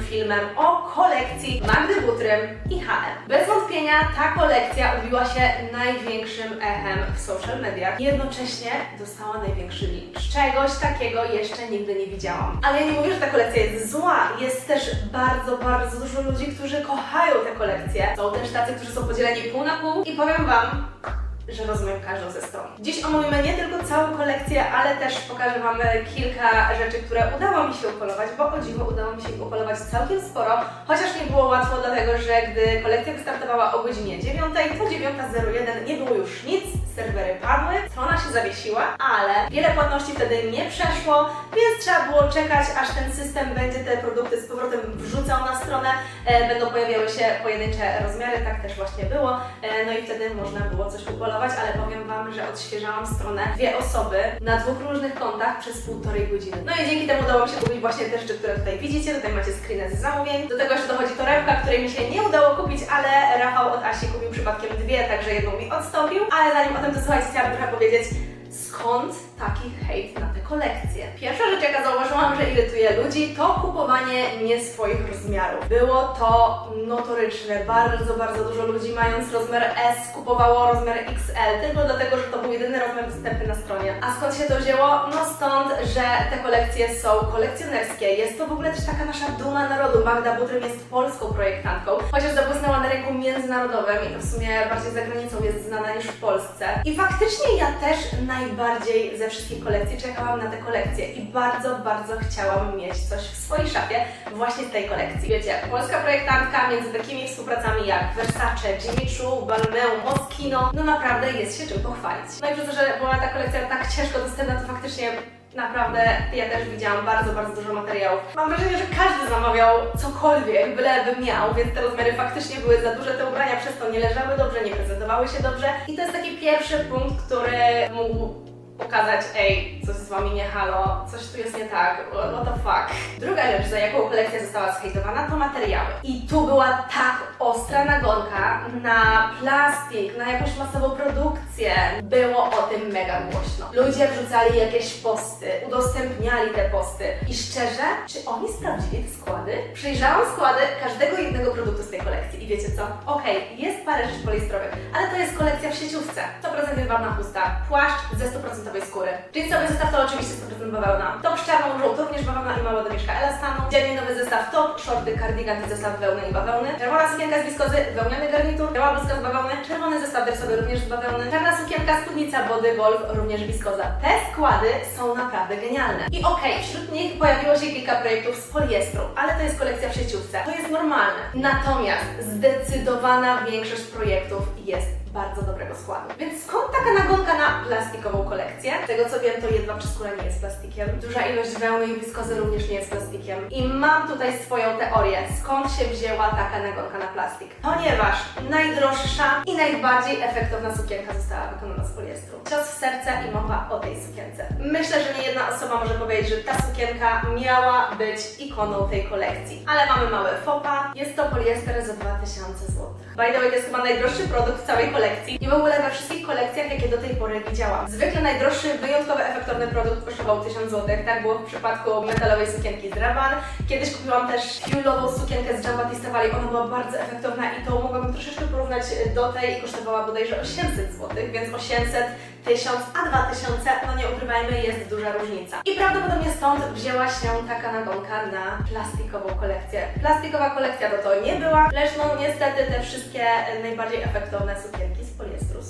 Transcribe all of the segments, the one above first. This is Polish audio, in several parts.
filmem o kolekcji Magdy Butrym i H&M. Bez wątpienia ta kolekcja ubiła się największym echem w social mediach. Jednocześnie dostała największy lincz. Czegoś takiego jeszcze nigdy nie widziałam. Ale ja nie mówię, że ta kolekcja jest zła. Jest też bardzo, bardzo dużo ludzi, którzy kochają tę kolekcję. Są też tacy, którzy są podzieleni pół na pół i powiem Wam, że rozumiem każdą ze stron. Dziś omówimy nie tylko całą kolekcję, ale też pokażę Wam kilka rzeczy, które udało mi się upolować, bo o dziwo udało mi się upolować całkiem sporo, chociaż nie było łatwo, dlatego że gdy kolekcja wystartowała o godzinie 9, to 9.01 nie było już nic, serwery padły, strona się zawiesiła, ale wiele płatności wtedy nie przeszło, więc trzeba było czekać, aż ten system będzie te produkty z powrotem wrzucał na stronę, e, będą pojawiały się pojedyncze rozmiary, tak też właśnie było, e, no i wtedy można było coś upolować, ale powiem Wam, że odświeżałam stronę dwie osoby na dwóch różnych kontach przez półtorej godziny. No i dzięki temu udało mi się kupić właśnie te rzeczy, które tutaj widzicie, tutaj macie screeny z zamówień, do tego jeszcze dochodzi torebka, której mi się nie udało kupić, ale Rafał od Asi kupił przypadkiem dwie, także jedną mi odstąpił, ale zanim o tym to słuchajcie, chciałabym trochę powiedzieć, skąd taki hejt na tę kolekcję. Pierwsza rzecz, jaka zauważyłam, że irytuje ludzi, to kupowanie nie swoich rozmiarów. Było to notoryczne. Bardzo, bardzo dużo ludzi mając rozmiar S kupowało rozmiar XL, tylko dlatego, że to był jedyny rozmiar dostępny na stronie. A skąd się to wzięło? No stąd, że te kolekcje są kolekcjonerskie. Jest to w ogóle też taka nasza duma narodu. Magda Butrym jest polską projektantką, chociaż zabłysnęła na rynku międzynarodowym i to w sumie bardziej za granicą jest znana niż w Polsce. I faktycznie ja też najbardziej ze wszystkich kolekcji czekałam na tę kolekcję i bardzo, bardzo chciałam mieć coś w swojej szafie właśnie tej kolekcji. Wiecie, polska projektantka między takimi współpracami jak Versace, Jimmy Choo, Balmain, Moschino, no naprawdę jest się czym pochwalić. No i przez to, że była ta kolekcja tak ciężko dostępna, to faktycznie Naprawdę, ja też widziałam bardzo, bardzo dużo materiałów. Mam wrażenie, że każdy zamawiał cokolwiek, byleby miał, więc te rozmiary faktycznie były za duże, te ubrania przez to nie leżały dobrze, nie prezentowały się dobrze. I to jest taki pierwszy punkt, który mógł pokazać, ej, coś z wami nie halo, coś tu jest nie tak, what the fuck. Druga rzecz, za jaką kolekcja została zhejtowana, to materiały. I tu była tak ostra nagonka na plastik, na jakąś masową produkcję. Było o tym mega głośno. Ludzie wrzucali jakieś posty, udostępniali te posty. I szczerze, czy oni sprawdzili te składy? Przyjrzałam składy każdego jednego produktu z tej kolekcji i wiecie co? Okej, jest parę rzeczy poliestrowych, ale to jest kolekcja w sieciówce. 100% jedwabna chusta, płaszcz ze 100% skóry. Jeansowy zestaw to oczywiście 100% bawełna. Top z czarną również bawełna i mała domieszka elastanu. Dzielninowy zestaw top, shorty, kardigan zestaw wełny i bawełny. Czerwona sukienka z wiskozy, wełniany garnitur, biała bluzka z bawełny, czerwony zestaw dersowy również z bawełny, czarna sukienka, spódnica, body, golf, również wiskoza. Te składy są naprawdę genialne. I okej, wśród nich pojawiło się kilka projektów z poliestru, ale to jest kolekcja w sieciówce. To jest normalne. Natomiast zdecydowana większość projektów jest bardzo dobrego składu. Więc skąd taka nagonka na plastikową kolekcję? Z tego co wiem, to jedwab czy skóra nie jest plastikiem. Duża ilość wełny i wiskozy również nie jest plastikiem. I mam tutaj swoją teorię, skąd się wzięła taka nagonka na plastik. Ponieważ najdroższa i najbardziej efektowna sukienka została wykonana z poliestru. Cios w serce i mowa o tej sukience. Myślę, że nie jedna osoba może powiedzieć, że ta sukienka miała być ikoną tej kolekcji. Ale mamy mały fopa. Jest to poliester za 2000 zł. By the way, to jest chyba najdroższy produkt w całej kolekcji i w ogóle we wszystkich kolekcjach, jakie do tej pory widziałam. Zwykle najdroższy, wyjątkowo efektowny produkt kosztował 1000 zł. Tak było w przypadku metalowej sukienki z Raban. Kiedyś kupiłam też fiolową sukienkę z Valley. Ona była bardzo efektowna i to mogłabym troszeczkę porównać do tej i kosztowała bodajże 800 zł, więc 800 1000, a 2000, no nie ukrywajmy, jest duża różnica. I prawdopodobnie stąd wzięła się taka nagonka na plastikową kolekcję. Plastikowa kolekcja to to nie była, lecz no niestety te wszystkie najbardziej efektowne sukienki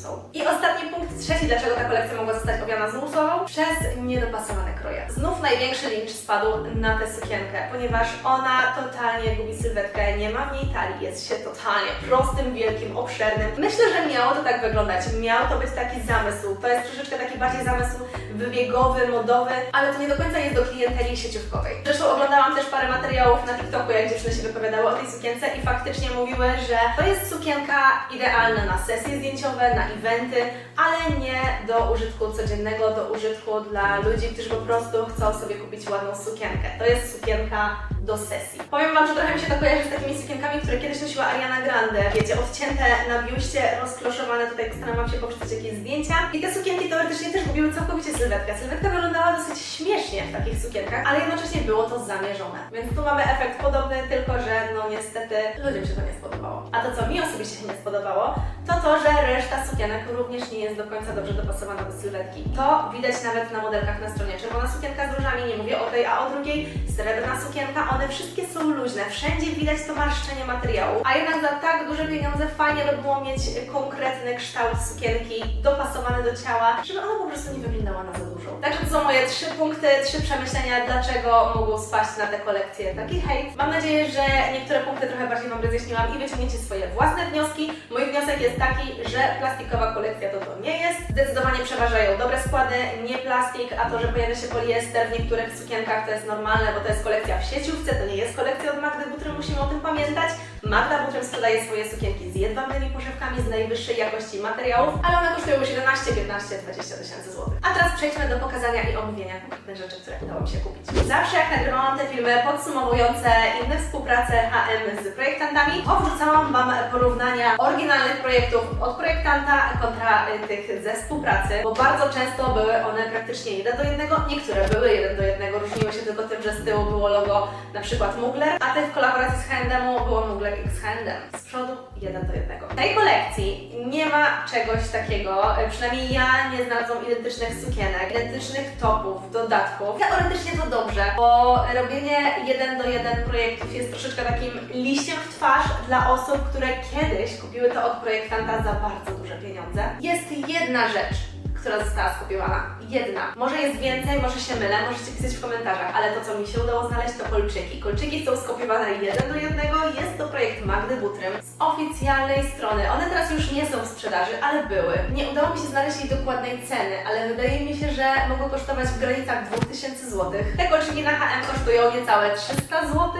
z. I ostatni punkt, trzeci, dlaczego ta kolekcja mogła zostać owiana zmusową? Przez niedopasowane kroje. Znów największy lincz spadł na tę sukienkę, ponieważ ona totalnie gubi sylwetkę, nie ma w niej talii, jest się totalnie prostym, wielkim, obszernym. Myślę, że miało to tak wyglądać, miał to być taki zamysł. To jest troszeczkę taki bardziej zamysł wybiegowy, modowy, ale to nie do końca jest do klienteli sieciówkowej. Zresztą oglądałam też parę materiałów na TikToku, jak dziewczyny się wypowiadały o tej sukience i faktycznie mówiły, że to jest sukienka idealna na sesje zdjęciowe, na eventy, ale nie do użytku codziennego, do użytku dla ludzi, którzy po prostu chcą sobie kupić ładną sukienkę. To jest sukienka do sesji. Powiem Wam, że trochę mi się to kojarzy z takimi sukienkami, które kiedyś nosiła Ariana Grande. Wiecie, odcięte na biuście, rozkloszowane, tutaj staram Wam się powrzucać jakieś zdjęcia. I te sukienki teoretycznie też gubiły całkowicie sylwetkę. Sylwetka wyglądała dosyć śmiesznie w takich sukienkach, ale jednocześnie było to zamierzone. Więc tu mamy efekt podobny, tylko że no niestety ludziom się to nie spodobało. A to, co mi osobiście się nie spodobało, to to, że reszta sukienek również nie jest do końca dobrze dopasowana do sylwetki. To widać nawet na modelkach na stronie. Czerwona sukienka z różami, nie mówię o tej, a o drugiej srebrna sukienka, one wszystkie są luźne. Wszędzie widać to marszczenie materiału. A jednak za tak duże pieniądze fajnie by było mieć konkretny kształt sukienki dopasowany do ciała, żeby ona po prostu nie wyglądała na za dużą. Także to są moje trzy punkty, trzy przemyślenia, dlaczego mogło spaść na tę kolekcję taki hejt. Mam nadzieję, że niektóre punkty trochę bardziej Wam rozjaśniłam i wyciągniecie swoje własne wnioski. Mój wniosek jest taki, że plastikowa kolekcja to to nie jest. Zdecydowanie przeważają dobre składy, nie plastik, a to, że pojawia się poliester w niektórych sukienkach to jest normalne, bo to jest kolekcja w sieciówce, to nie jest kolekcja od Magdy Butrym, musimy o tym pamiętać. Magda Butrym sprzedaje swoje sukienki z jedwabnymi poszewkami, z najwyższej jakości materiałów, ale one kosztują 17, 15, 20 tysięcy złotych. A teraz przejdźmy do pokazania i omówienia konkretnych rzeczy, które udało mi się kupić. Zawsze jak nagrywałam te filmy podsumowujące inne współprace HM z projektantami, powrzucałam Wam porównania oryginalnych projektów od projektanta kontra y, tych ze współpracy, bo bardzo często były one praktycznie jeden do jednego, niektóre były jeden do jednego, różniły się tylko tym, że z tyłu było logo na przykład Mugler, a te w kolaboracji z H&M było Mugler X H&M. Z przodu jeden do jednego. W tej kolekcji nie ma czegoś takiego, y, przynajmniej ja nie znalazłam identycznych sukienek, identycznych topów, dodatków. Teoretycznie to dobrze, bo robienie jeden do jeden projektów jest troszeczkę takim liściem w twarz dla osób, które kiedyś kupiły to od projektanta za bardzo duże pieniądze. Jest jedna rzecz, która została skopiowana. Jedna. Może jest więcej, może się mylę, możecie pisać w komentarzach, ale to, co mi się udało znaleźć, to kolczyki. Kolczyki są skopiowane jeden do jednego. Jest to projekt Magdy Butrym z oficjalnej strony. One teraz już nie są w sprzedaży, ale były. Nie udało mi się znaleźć jej dokładnej ceny, ale wydaje mi się, że mogą kosztować w granicach 2000 zł. Te kolczyki na HM kosztują niecałe 300 zł.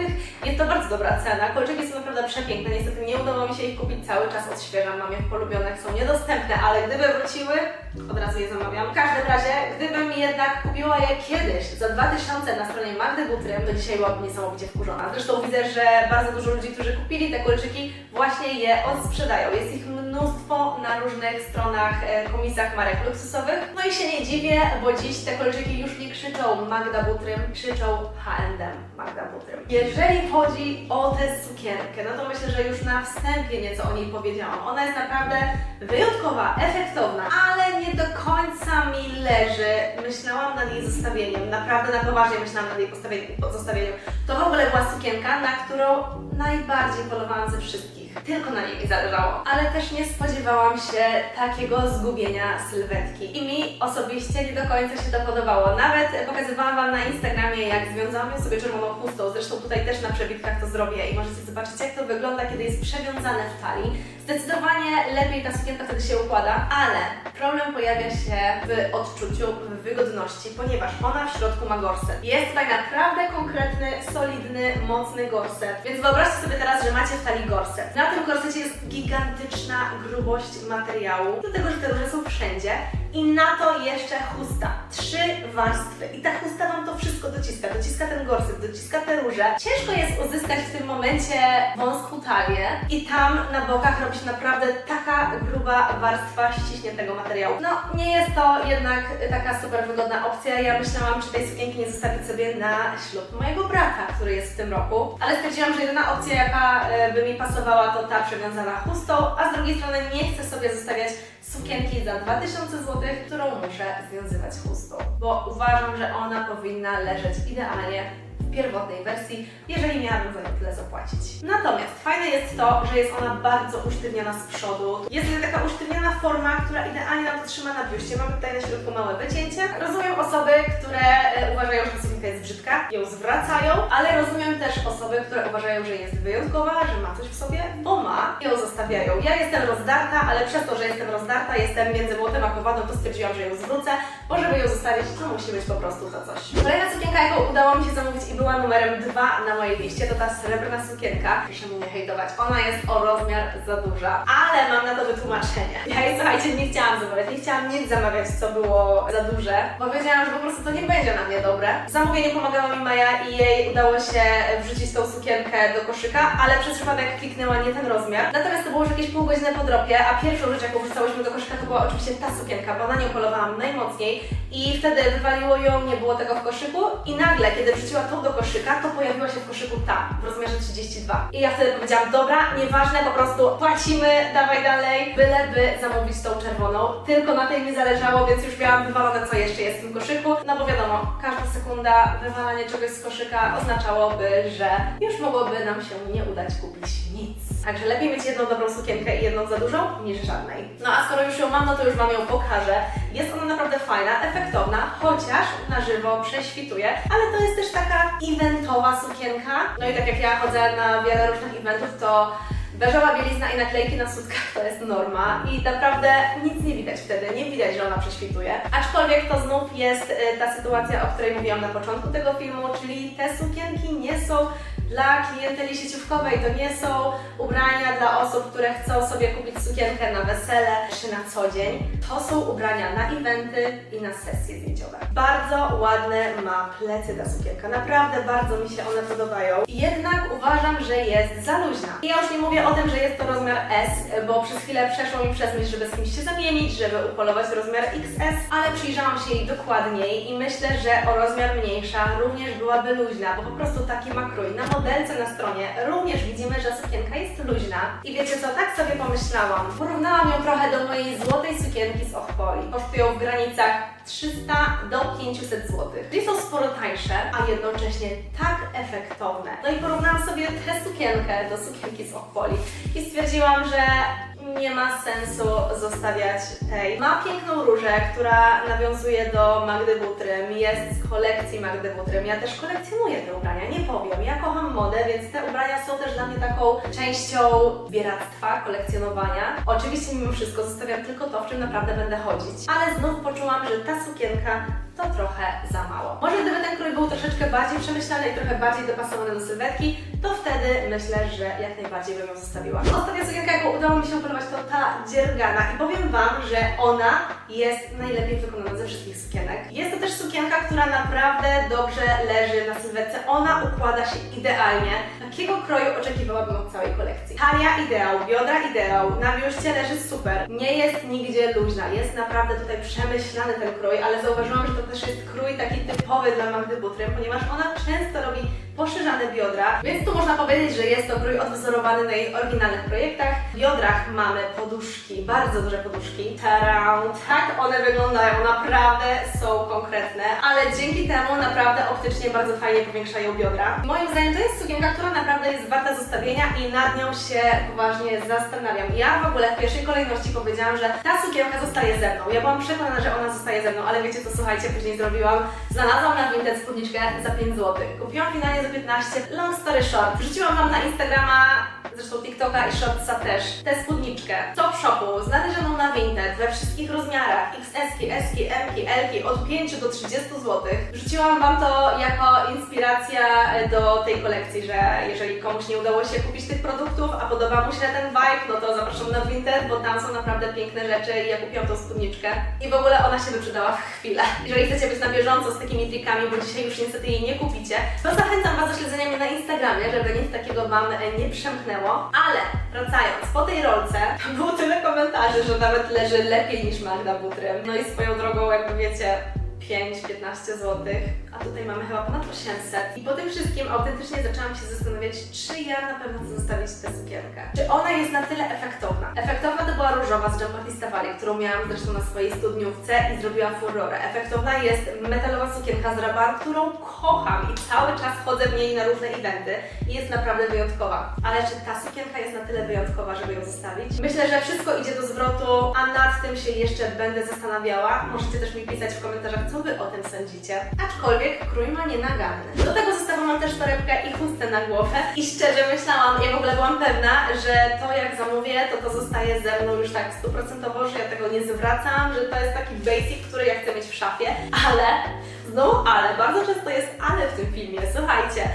Jest to bardzo dobra cena. Kolczyki są naprawdę przepiękne. Niestety nie udało mi się ich kupić cały czas. Odświeżam, mam je w polubionych, są niedostępne, ale gdyby wróciły, od razu je zamawiam. W każdym razie, gdybym jednak kupiła je kiedyś za 2000 na stronie Magdy Butrym, to dzisiaj byłabym niesamowicie wkurzona. Zresztą widzę, że bardzo dużo ludzi, którzy kupili te kolczyki, właśnie je odsprzedają. Jest ich mnóstwo na różnych stronach, e, komisach marek luksusowych. No i się nie dziwię, bo dziś te kolczyki już nie krzyczą Magda Butrym, krzyczą H&M Magda Butrym. Jeżeli chodzi o tę sukienkę, no to myślę, że już na wstępie nieco o niej powiedziałam. Ona jest naprawdę wyjątkowa, efektowna, ale nie do końca mi leży. Myślałam nad jej zostawieniem, naprawdę na poważnie myślałam nad jej postawieniem, zostawieniem. To w ogóle była sukienka, na którą najbardziej polowałam ze wszystkich. Tylko na niej mi zależało. Ale też nie spodziewałam się takiego zgubienia sylwetki. I mi osobiście nie do końca się to podobało. Nawet pokazywałam Wam na Instagramie, jak związałam ją sobie czerwoną chustą. Zresztą tutaj też na przebitkach to zrobię i możecie zobaczyć, jak to wygląda, kiedy jest przewiązane w talii. Zdecydowanie lepiej ta sukienka wtedy się układa, ale problem pojawia się w odczuciu, w wygodności, ponieważ ona w środku ma gorset. Jest tutaj naprawdę konkretny, solidny, mocny gorset. Więc wyobraźcie sobie teraz, że macie w talii gorset. Na tym gorsecie jest gigantyczna grubość materiału, dlatego że te róże są wszędzie. I na to jeszcze chusta. Trzy warstwy. I ta chusta Wam to wszystko dociska. Dociska ten gorset, dociska te róże. Ciężko jest uzyskać w tym momencie wąską talię. I tam na bokach robi naprawdę taka gruba warstwa ściśniętego materiału. No, nie jest to jednak taka super wygodna opcja. Ja myślałam, czy tej sukienki nie zostawić sobie na ślub mojego brata, który jest w tym roku. Ale stwierdziłam, że jedyna opcja, jaka e, by mi pasowała, to ta przewiązana chustą, a z drugiej strony nie chcę sobie zostawiać sukienki za 2000 zł, którą muszę związywać chustą, bo uważam, że ona powinna leżeć idealnie pierwotnej wersji, jeżeli miałabym za tyle zapłacić. Natomiast fajne jest to, że jest ona bardzo usztywniona z przodu. Jest taka usztywniona forma, która idealnie nam to trzyma na biuście. Mamy tutaj na środku małe wycięcie. Rozumiem osoby, które e, uważają, że sukienka jest brzydka, ją zwracają, ale rozumiem też osoby, które uważają, że jest wyjątkowa, że ma coś w sobie, bo ma ją zostawiają. Ja jestem rozdarta, ale przez to, że jestem rozdarta, jestem między młotem a kowadą, to stwierdziłam, że ją zwrócę, bo żeby ją zostawić, to musi być po prostu to coś. Kolejna sukienka, jaką udało mi się zamówić i była numerem dwa na mojej liście, to ta srebrna sukienka. Proszę mnie nie hejtować, ona jest o rozmiar za duża, ale mam na to wytłumaczenie. Ja jej, słuchajcie, nie chciałam zamawiać, nie chciałam nic zamawiać, co było za duże, bo wiedziałam, że po prostu to nie będzie na mnie dobre. W zamówieniu pomagała mi Maja i jej udało się wrzucić tą sukienkę do koszyka, ale przez przypadek kliknęła nie ten rozmiar. Natomiast to było już jakieś pół godziny po dropie, a pierwszą rzecz, jaką wrzucałyśmy do koszyka, to była oczywiście ta sukienka, bo na nią polowałam najmocniej i wtedy wywaliło ją, nie było tego w koszyku i nagle, kiedy wrzuciła tą do koszyka, to pojawiła się w koszyku ta w rozmiarze 32. I ja wtedy powiedziałam, dobra, nieważne, po prostu płacimy, dawaj dalej, byleby zamówić tą czerwoną. Tylko na tej mi zależało, więc już miałam wywalone, co jeszcze jest w tym koszyku. No bo wiadomo, każda sekunda wywalanie czegoś z koszyka oznaczałoby, że już mogłoby nam się nie udać kupić nic. Także lepiej mieć jedną dobrą sukienkę i jedną za dużą, niż żadnej. No a skoro już ją mam, no to już Wam ją pokażę. Jest ona naprawdę fajna, efektowna, chociaż na żywo prześwituje, ale to jest też taka eventowa sukienka. No i tak jak ja chodzę na wiele różnych eventów, to Beżowa bielizna i naklejki na sutkach to jest norma i naprawdę nic nie widać wtedy, nie widać, że ona prześwituje. Aczkolwiek to znów jest y, ta sytuacja, o której mówiłam na początku tego filmu, czyli te sukienki nie są dla klienteli sieciówkowej, to nie są ubrania dla osób, które chcą sobie kupić sukienkę na wesele czy na co dzień. To są ubrania na eventy i na sesje zdjęciowe. Bardzo ładne ma plecy ta sukienka, naprawdę bardzo mi się one podobają. Jednak uważam, że jest za luźna. I ja już nie mówię o tym, że jest to rozmiar S, bo przez chwilę przeszło mi przez myśl, żeby z kimś się zamienić, żeby upolować rozmiar XS, ale przyjrzałam się jej dokładniej i myślę, że o rozmiar mniejsza również byłaby luźna, bo po prostu taki ma krój. Na modelce na stronie również widzimy, że sukienka jest luźna. I wiecie co, tak sobie pomyślałam. Porównałam ją trochę do mojej złotej sukienki z Ochpoli. Kosztują w granicach 300 do 500 zł. Czyli są sporo tańsze, a jednocześnie tak efektowne. No i porównałam sobie tę sukienkę do sukienki z Ochpoli i stwierdziłam, że nie ma sensu zostawiać tej. Ma piękną różę, która nawiązuje do Magdy Butrym, jest z kolekcji Magdy Butrym. Ja też kolekcjonuję te ubrania, nie powiem. Ja kocham modę, więc te ubrania są też dla mnie taką częścią zbieractwa, kolekcjonowania. Oczywiście mimo wszystko zostawiam tylko to, w czym naprawdę będę chodzić, ale znów poczułam, że ta sukienka to trochę za mało. Może gdyby ten krój był troszeczkę bardziej przemyślany i trochę bardziej dopasowany do sylwetki, to wtedy myślę, że jak najbardziej bym ją zostawiła. Ostatnia sukienka, jaką udało mi się upolować, to ta dziergana i powiem Wam, że ona jest najlepiej wykonana ze wszystkich sukienek. Jest to też sukienka, która naprawdę dobrze leży na sylwetce. Ona układa się idealnie. Takiego kroju oczekiwałabym od całej kolekcji. Talia ideał, biodra ideał, na biuście leży super. Nie jest nigdzie luźna, jest naprawdę tutaj przemyślany ten krój, ale zauważyłam, że to też jest krój taki typowy dla Magdy Butrym, ponieważ ona często robi poszerzane biodra, więc tu można powiedzieć, że jest to krój odwzorowany na jej oryginalnych projektach. W biodrach mamy poduszki, bardzo duże poduszki. Tarau, tak one wyglądają, naprawdę są konkretne, ale dzięki temu naprawdę optycznie bardzo fajnie powiększają biodra. Moim zdaniem to jest sukienka, która naprawdę jest warta zostawienia i nad nią się poważnie zastanawiam. Ja w ogóle w pierwszej kolejności powiedziałam, że ta sukienka zostaje ze mną. Ja byłam przekonana, że ona zostaje ze mną, ale wiecie co, słuchajcie, później zrobiłam. Znalazłam na Vinted spódniczkę za 5 zł. Kupiłam finalnie za 15. Long story short. Wrzuciłam Wam na Instagrama, zresztą TikToka i Shortsa też, tę spódniczkę. Top shopu, znalezioną na Vinted we wszystkich rozmiarach. XS, S, M, L, od 5 do 30 zł. Wrzuciłam Wam to jako inspiracja do tej kolekcji, że jeżeli komuś nie udało się kupić tych produktów, a podoba mu się ten vibe, no to zapraszam na Vinted, bo tam są naprawdę piękne rzeczy i ja kupiłam tą spódniczkę. I w ogóle ona się wyprzedała w chwilę. Jeżeli chcecie być na bieżąco z takimi trikami, bo dzisiaj już niestety jej nie kupicie, to zachęcam Was do śledzenia mnie na Instagramie, żeby nic takiego Wam e, nie przemknęło. Ale wracając, po tej rolce było tyle komentarzy, że nawet leży lepiej niż Magda Butrym. No i swoją drogą, jakby wiecie, 5-15 zł, a tutaj mamy chyba ponad 800. I po tym wszystkim autentycznie zaczęłam się zastanawiać, czy ja na pewno chcę zostawić tę sukienkę. Czy ona jest na tyle efektowna? Efektowna to była różowa z Jean Baptista Valli, którą miałam zresztą na swojej studniówce i zrobiła furorę. Efektowna jest metalowa sukienka z Rabar, którą kocham i cały czas chodzę w niej na różne eventy i jest naprawdę wyjątkowa. Ale czy ta sukienka jest na tyle wyjątkowa, żeby ją zostawić? Myślę, że wszystko idzie do zwrotu, a nad tym się jeszcze będę zastanawiała. Możecie też mi pisać w komentarzach, co Wy o tym sądzicie. Aczkolwiek krój ma nienaganny. Do tego zostawiam też torebkę i chustę na głowę. I szczerze myślałam, ja w ogóle byłam pewna, że to jak zamówię, to to zostaje ze mną już tak stuprocentowo, że ja tego nie zwracam, że to jest taki basic, który ja chcę mieć w szafie, ale Znowu ale, bardzo często jest ale w tym filmie. Słuchajcie,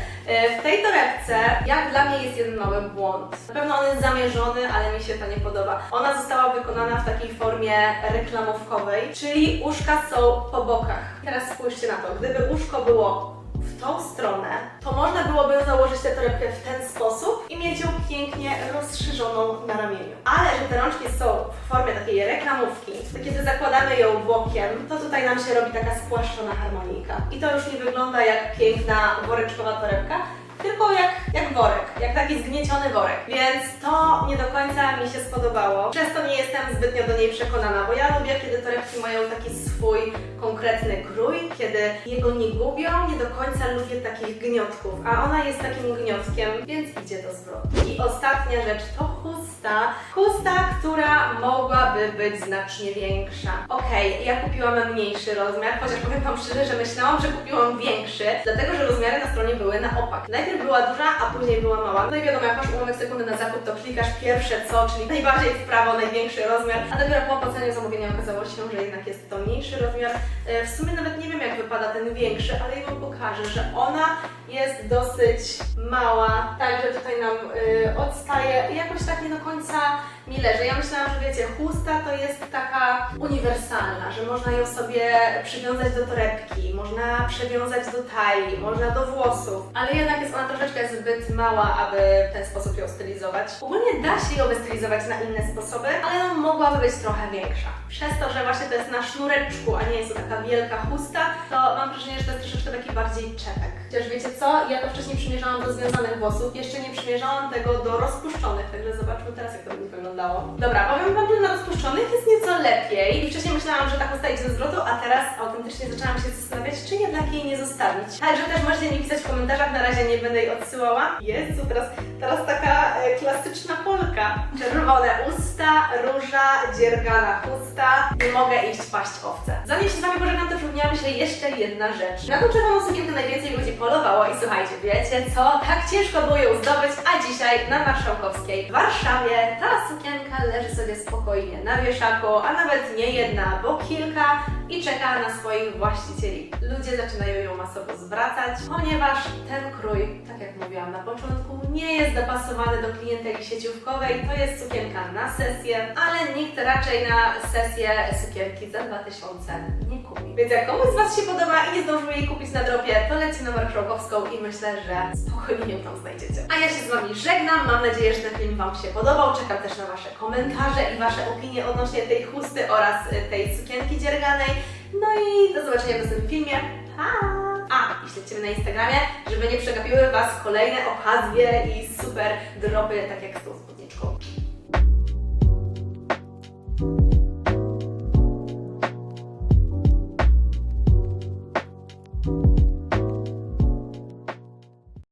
w tej torebce, jak dla mnie jest jeden mały błąd. Na pewno on jest zamierzony, ale mi się to nie podoba. Ona została wykonana w takiej formie reklamówkowej, czyli uszka są po bokach. Teraz spójrzcie na to, gdyby uszko było w tą stronę, to można byłoby założyć tę torebkę w ten sposób i mieć ją pięknie rozszerzoną na ramieniu. Ale że te rączki są w formie takiej reklamówki, to kiedy zakładamy ją bokiem, to tutaj nam się robi taka spłaszczona harmonika. I to już nie wygląda jak piękna woreczkowa torebka, tylko jak, jak worek, jak taki zgnieciony worek. Więc to nie do końca mi się spodobało. Przez to nie jestem zbytnio do niej przekonana, bo ja lubię, kiedy torebki mają taki swój konkretny krój, kiedy jego nie gubią, nie do końca lubię takich gniotków, a ona jest takim gniotkiem, więc idzie do zwrotu. I ostatnia rzecz to chusta. Chusta, która mogłaby być znacznie większa. Okej, ja kupiłam mniejszy rozmiar, chociaż powiem Wam szczerze, że myślałam, że kupiłam większy, dlatego że rozmiary na stronie były na opak. Najpierw była duża, a później była mała. No i wiadomo, jak masz ułamek sekundy na zakup, to klikasz pierwsze co, czyli najbardziej w prawo, największy rozmiar, a dopiero po opłaceniu zamówienia okazało się, że jednak jest to mniejszy rozmiar. E, W sumie nawet nie wiem, jak wypada ten większy, ale ja Wam pokażę, że ona jest dosyć mała, także tutaj nam y, odstaje i jakoś tak nie do końca mi leży. Ja myślałam, że wiecie, chusta to jest taka uniwersalna, że można ją sobie przywiązać do torebki, można przewiązać do talii, można do włosów, ale jednak jest ona troszeczkę zbyt mała, aby w ten sposób ją stylizować. Ogólnie da się ją wystylizować na inne sposoby, ale mogłaby być trochę większa. Przez to, że właśnie to jest na sznureczku, a nie jest to taka wielka chusta, to mam wrażenie, że to jest troszeczkę taki bardziej czepek. Chociaż wiecie co, ja to wcześniej przymierzałam do związanych włosów, jeszcze nie przymierzałam tego do rozpuszczonych, także zobaczmy teraz jak to będzie wyglądało. Dobra, powiem Wam, że na rozpuszczonych jest nieco lepiej wcześniej myślałam, że tak ustaje do zwrotu, a teraz autentycznie zaczęłam się zastanawiać, czy jednak jej nie zostawić. Także też możecie mi pisać w komentarzach, na razie nie będę jej odsyłała. Jezu, teraz, teraz taka e, klasyczna polka. Czerwone usta, róża, dziergana chusta. Nie mogę iść paść owce. Zanim się z Wami pożegnam, to przypomniała się jeszcze jedna rzecz. Na tą czerwoną sukienkę najwięcej ludzi polowało i słuchajcie, wiecie co? Tak ciężko było ją zdobyć, a dzisiaj na Marszałkowskiej w Warszawie ta sukienka leży sobie spokojnie na wieszaku, a nawet nie jedna, bo kilka i czeka na swoich właścicieli. Ludzie zaczynają ją masowo zwracać, ponieważ ten krój, tak jak mówiłam na początku, nie jest dopasowany do klienteli sieciówkowej. To jest sukienka na sesję, ale nikt raczej na sesję sukienki za 2000 nie kupi. Więc jak komuś z Was się podoba i nie zdążył jej kupić na dropie, to leci na Marszałkowską i myślę, że spokojnie ją tam znajdziecie. A ja się z Wami żegnam. Mam nadzieję, że ten film Wam się podobał. Czekam też na Wasze komentarze i Wasze opinie odnośnie tej chusty oraz tej sukienki dzierganej. No i do zobaczenia w następnym filmie. Pa! A, i śledźcie na Instagramie, żeby nie przegapiły Was kolejne okazje i super dropy, tak jak z tą spódniczką.